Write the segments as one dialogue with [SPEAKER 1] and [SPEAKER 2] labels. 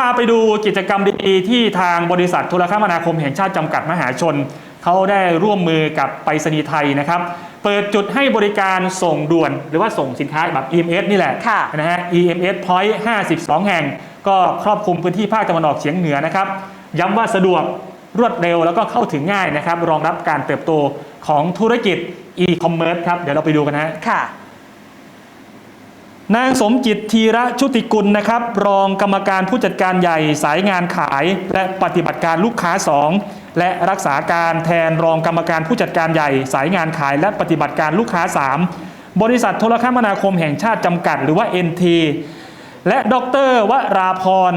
[SPEAKER 1] พาไปดูกิจกรรมดีๆที่ทางบริษัทโทรคมนาคมแห่งชาติจำกัดมหาชน เขาได้ร่วมมือกับไปรษณีย์ไทยนะครับ เปิดจุดให้บริการส่งด่วน หรือว่าส่งสินค้าแบบ EMS นี่แหละ
[SPEAKER 2] ค่ะ
[SPEAKER 1] นะฮะ EMS Point 52 แห่ง ก็ครอบคลุมพื้นที่ภาคตะวันออกเฉียงเหนือนะครับ ย้ำว่าสะดวกรวดเร็วแล้วก็เข้าถึงง่ายนะครับ รองรับการเติบโตของธุรกิจ e-commerce ครับ เดี๋ยวเราไปดูกันนะฮะ
[SPEAKER 2] ค่ะ
[SPEAKER 1] นางสมจิตธีระชุติกุลนะครับ รองกรรมการผู้จัดการใหญ่สายงานขาย และปฏิบัติการลูกค้า 2 และรักษาการแทนรองกรรมการผู้จัดการใหญ่ สายงานขายและปฏิบัติการลูกค้า 3 บริษัทโทรคมนาคมแห่งชาติจำกัด หรือว่า NT และดรวราพร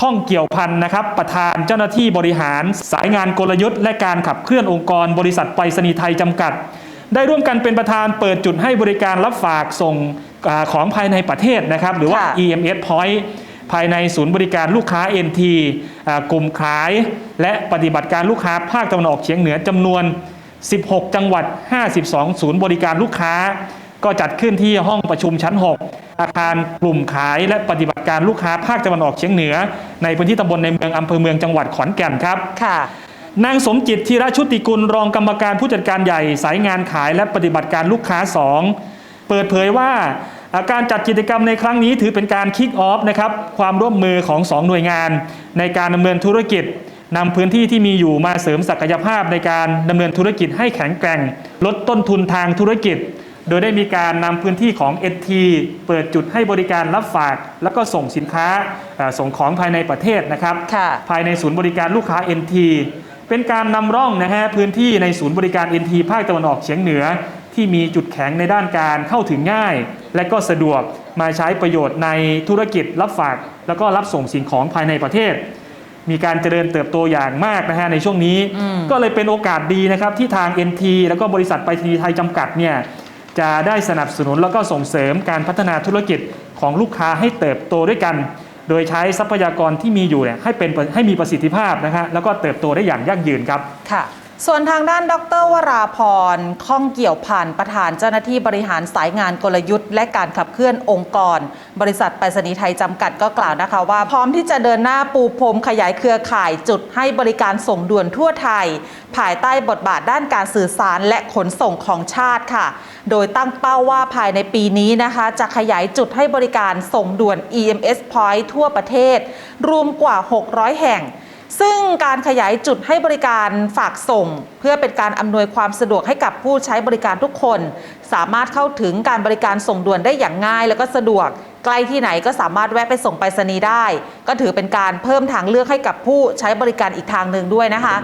[SPEAKER 1] ข้องเกี่ยวพันนะครับ ประธานเจ้าหน้าที่บริหาร สายงานกลยุทธ์ และการขับเคลื่อนองค์กร บริษัทไปรษณีย์ไทยจำกัด ได้ร่วมกันเป็นประธานเปิดจุดให้บริการรับฝากส่ง ของภายในประเทศนะครับ หรือว่า
[SPEAKER 2] ค่ะ
[SPEAKER 1] EMS Point ภายในศูนย์บริการลูกค้า NT อ่ากลุ่มขาย และปฏิบัติการลูกค้าภาคตะวันออกเฉียงเหนือจำนวน 16 จังหวัด 52 ศูนย์บริการลูกค้า ก็จัดขึ้นที่ห้องประชุมชั้น 6 อาคารกลุ่มขาย และปฏิบัติการลูกค้าภาคตะวันออกเฉียงเหนือ ในพื้นที่ตำบลในเมืองอำเภอเมืองจังหวัดขอนแก่นครับ
[SPEAKER 2] ค่ะ
[SPEAKER 1] นางสมจิตธีรชุติกุลรองกรรมการผู้จัดการใหญ่ สายงานขายและปฏิบัติการลูกค้า 2 เปิดเผยว่าอ่าการจัดกิจกรรมในครั้งนี้ถือเป็นการคิกออฟนะครับความร่วมมือของ 2 หน่วยงาน ในการดำเนินธุรกิจนำพื้นที่ที่มีอยู่มาเสริมศักยภาพในการดำเนินธุรกิจให้แข็งแกร่ง ลดต้นทุนทางธุรกิจ โดยได้มีการนำพื้นที่ของ NT เปิดจุดให้บริการรับฝาก แล้วก็ส่งสินค้าอ่าส่งของภายในประเทศนะครับ
[SPEAKER 2] ค่ะ
[SPEAKER 1] ภายในศูนย์บริการลูกค้า NT เป็นการนำร่องนะฮะพื้นที่ในศูนย์บริการ NT ภาคตะวันออกเฉียงเหนือ ที่มีจุดแข็งในด้านการเข้าถึงง่าย และก็สะดวกมาใช้ประโยชน์ในธุรกิจรับฝาก แล้วก็รับส่งสิ่งของภายในประเทศ มีการเจริญเติบโตอย่างมากนะฮะในช่วงนี้
[SPEAKER 2] อืม
[SPEAKER 1] ก็เลยเป็นโอกาสดีนะครับที่ทาง NT แล้วก็บริษัทไปรษณีย์ไทยจำกัดเนี่ยจะได้สนับสนุนแล้วก็ส่งเสริมการพัฒนาธุรกิจของลูกค้าให้เติบโตด้วยกัน โดยใช้ทรัพยากรที่มีอยู่เนี่ยให้เป็นให้มีประสิทธิภาพนะฮะแล้วก็เติบโตได้อย่างยั่งยืนครับ
[SPEAKER 2] ค่ะ ส่วนทางด้านดรวราพรข้องเกี่ยวพันประธานเจ้าหน้าที่บริหารสายงานกลยุทธ์ และการขับเคลื่อนองค์กร บริษัทไปรษณีย์ไทยจำกัดก็กล่าวนะคะว่า พร้อมที่จะเดินหน้าปูพรมขยายเครือข่ายจุดให้บริการส่งด่วนทั่วไทย ภายใต้บทบาทด้านการสื่อสารและขนส่งของชาติค่ะ โดยตั้งเป้าว่าภายในปีนี้นะคะ จะขยายจุดให้บริการส่งด่วน EMS Point ทั่วประเทศ รวมกว่า 600 แห่ง ซึ่งการขยายจุดให้บริการฝากส่ง เพื่อเป็นการอำนวยความสะดวกให้กับผู้ใช้บริการทุกคน สามารถเข้าถึงการบริการส่งด่วนได้อย่างง่าย แล้วก็สะดวกใกล้ที่ไหนก็สามารถแวะไปส่งไปรษณีย์ได้ ก็ถือเป็นการเพิ่มทางเลือกให้กับผู้ใช้บริการอีกทางหนึ่งด้วยนะคะ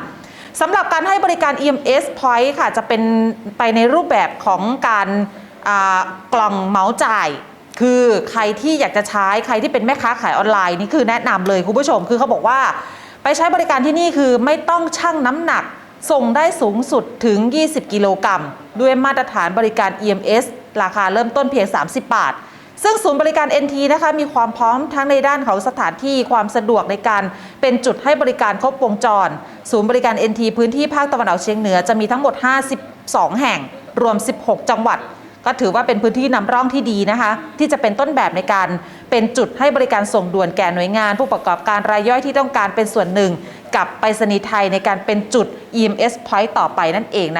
[SPEAKER 2] สำหรับการให้บริการ EMS Point ค่ะจะเป็นไปในรูปแบบของการกล่องเมาส์จ่าย คือใครที่อยากจะใช้ใครที่เป็นแม่ค้าขายออนไลน์นี่คือแนะนำเลยคุณผู้ชมคือเขาบอกว่า ไปใช้บริการที่นี่คือไม่ต้องชั่งน้ำหนัก ส่งได้สูงสุดถึง 20 กิโลกรัม ด้วยมาตรฐานบริการ EMS ราคาเริ่มต้นเพียง 30 บาท ซึ่งศูนย์บริการ NT นะคะมีความพร้อมทั้งในด้านของสถานที่ความสะดวกในการเป็นจุดให้บริการครบวงจร ศูนย์บริการ NT พื้นที่ภาคตะวันออกเฉียงเหนือจะมีทั้งหมด 52 แห่ง รวม 16 จังหวัด ก็ถือว่าเป็นพื้นที่นำร่องที่ดีนะคะ ที่จะเป็นต้นแบบในการ เป็นจุดให้บริการส่งด่วนแก่หน่วยงาน ผู้ประกอบการรายย่อยที่ต้องการเป็นส่วนหนึ่ง กับไปรษณีย์ไทยในการเป็นจุด EMS Point ต่อไปนั่นเองนะ